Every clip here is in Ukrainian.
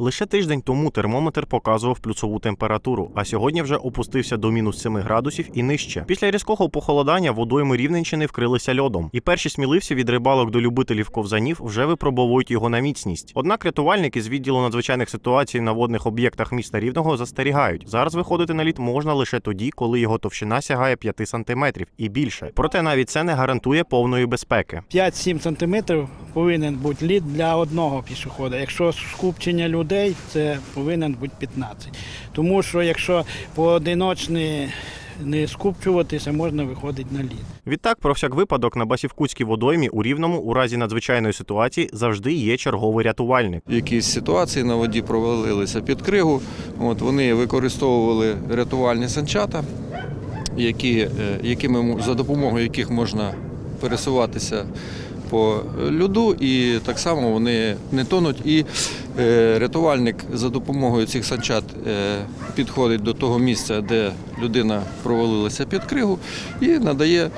Лише тиждень тому термометр показував плюсову температуру, а сьогодні вже опустився до мінус 7 градусів і нижче. Після різкого похолодання водойми Рівненщини вкрилися льодом, і перші сміливці від рибалок до любителів ковзанів вже випробовують його на міцність. Однак рятувальники з відділу надзвичайних ситуацій на водних об'єктах міста Рівного застерігають. Зараз виходити на лід можна лише тоді, коли його товщина сягає 5 сантиметрів і більше. Проте навіть це не гарантує повної безпеки. 5-7 сантиметрів повинен бути лід для одного пішохода. Якщо скупчення людей, це повинен бути 15. Тому що якщо поодиночні не скупчуватися, можна виходити на лід. Відтак, про всяк випадок на Басівкутській водоймі у Рівному у разі надзвичайної ситуації завжди є черговий рятувальник. якісь ситуації на воді провалилися під кригу. От вони використовували рятувальні санчата, які, е, якими, за допомогою яких можна пересуватися по льоду, і так само вони не тонуть. І рятувальник за допомогою цих санчат е, підходить до того місця, де людина провалилася під кригу, і надає е,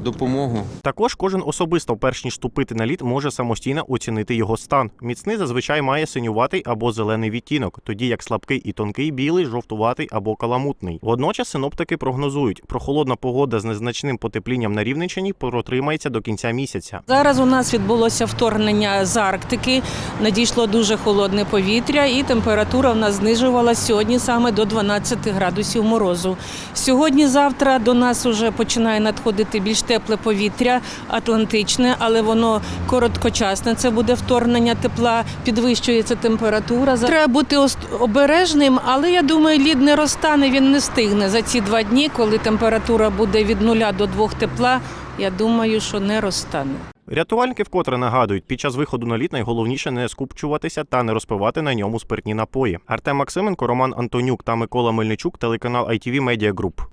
допомогу Також кожен особисто, перш ніж ступити на лід, може самостійно оцінити його стан. Міцний зазвичай має синюватий або зелений відтінок, тоді як слабкий і тонкий білий, жовтуватий або каламутний. Водночас синоптики прогнозують, прохолодна погода з незначним потеплінням на Рівненщині протримається до кінця місяця. Зараз у нас відбулося вторгнення з Арктики. Надійшло дуже холодне повітря, і температура в нас знижувалася сьогодні саме до 12 градусів морозу. Сьогодні-завтра до нас вже починає надходити більш тепле повітря, атлантичне, але воно короткочасне. Це буде вторгнення тепла, підвищується температура. Треба бути обережним, але я думаю, лід не розтане, він не встигне за ці два дні, коли температура буде від 0 до 2 тепла. Я думаю, що не розтане. Рятувальники вкотре нагадують, під час виходу на лід найголовніше не скупчуватися та не розпивати на ньому спиртні напої. Артем Максименко, Роман Антонюк та Микола Мельничук, телеканал ITV Media Group.